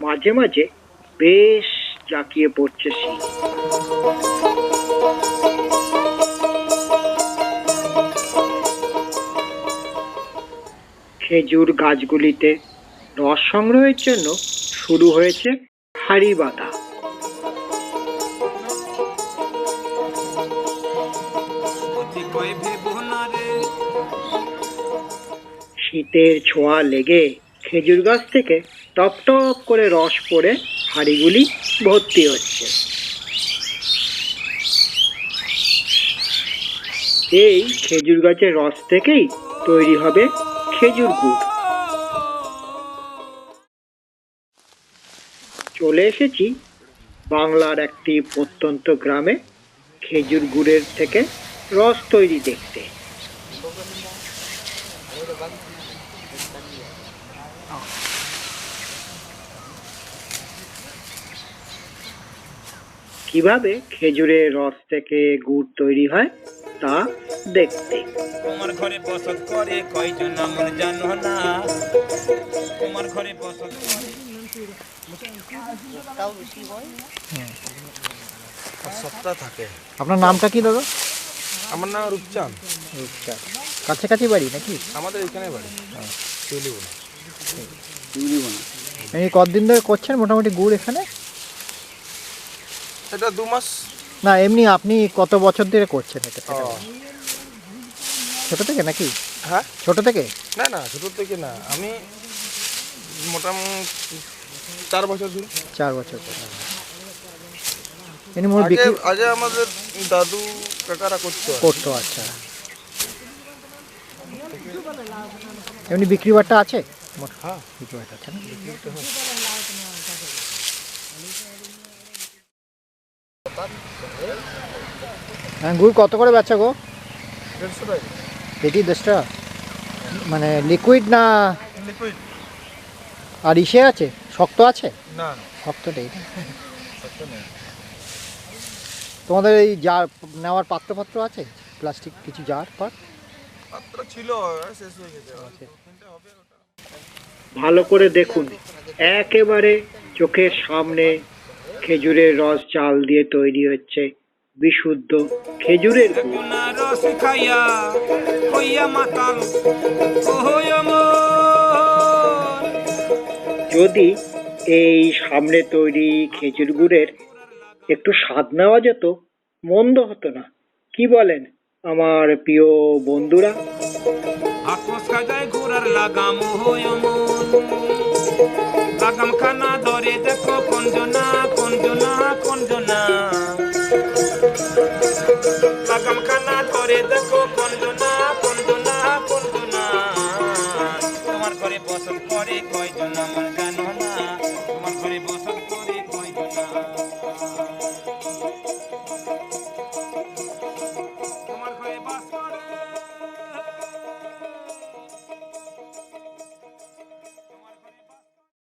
মাঝে মাঝে বেশ জাঁকিয়ে পড়ছে শীত খেজুর গাছগুলিতে রস সংগ্রহের জন্য শুরু হয়েছে হাড়ি বাঁধা। শীতের ছোঁয়া লেগে খেজুর গাছ থেকে টপ টপ করে রস পড়ে হাঁড়িগুলি ভর্তি হচ্ছে। এই খেজুর গাছের রস থেকেই তৈরি হবে খেজুর গুড়। চলে এসেছি বাংলার একটি প্রত্যন্ত গ্রামে খেজুর গুড়ের থেকে রস তৈরি দেখতে। কীভাবে খেজুরের রস থেকে গুড় তৈরি হয় তা দেখতে। তোমার ঘরে বসত করে কয়জন আমন জানো না? তোমার ঘরে বসত করে সপ্তাহ থাকে। আপনার নামটা কি দাদা? আমার নাম রূপচাঁদ। রূপচাঁদ। কাছাকাছি বাড়ি নাকি? আমাদের এখানে বাড়ি। চলি বলে এই কতদিন ধরে করছেন? মোটামুটি গুড় এখানে? এটা দু মাস? না এমনি আপনি কত বছর ধরে করছেন এটা? ছোট থেকে নাকি? হ্যাঁ? ছোট থেকে? না না ছোট থেকে না। আমি মোটামুটি চার বছর ধরে। চার বছর ধরে। এমনি মোট বিক্রি আগে আমাদের দাদু কাকারা করতো করতো আচ্ছা। এমনি বিক্রি বাট্টা আছে? হ্যাঁ। বিক্রি বাট্টা আছে না? হ্যাঁ গুড় কত করে বেচা গো? দেড়শো টাকা। পেটি দশ টাকা? মানে লিকুইড না লিকুইড আর ইসে আছে? শক্ত আছে? না। শক্ত নেই। তোমাদের এই জার নেওয়ার পাত্র পাত্র আছে? প্লাস্টিক কিছু জার পাত পাত্র ছিল শেষ হয়ে গেছে। ভালো করে দেখুন। একেবারে চোখের সামনে খেজুরের রস চাল দিয়ে তৈরি হচ্ছে বিশুদ্ধ খেজুরের রস খাইয়া হইয়া মাতাল। ও হইয়া যদি এই সামনে তৈরি খেজুর গুড়ের একটু স্বাদ নেওয়া যেত মন্দ হতো না। কি বলেন আমার প্রিয় বন্ধুরা? লাগাম খানা ধরে দেখো কঞ্জনা কঞ্জনা লাগাম খানা ধরে দেখো কঞ্জনা কঞ্জনা কঞ্জনা তোমার ঘরে বসত করে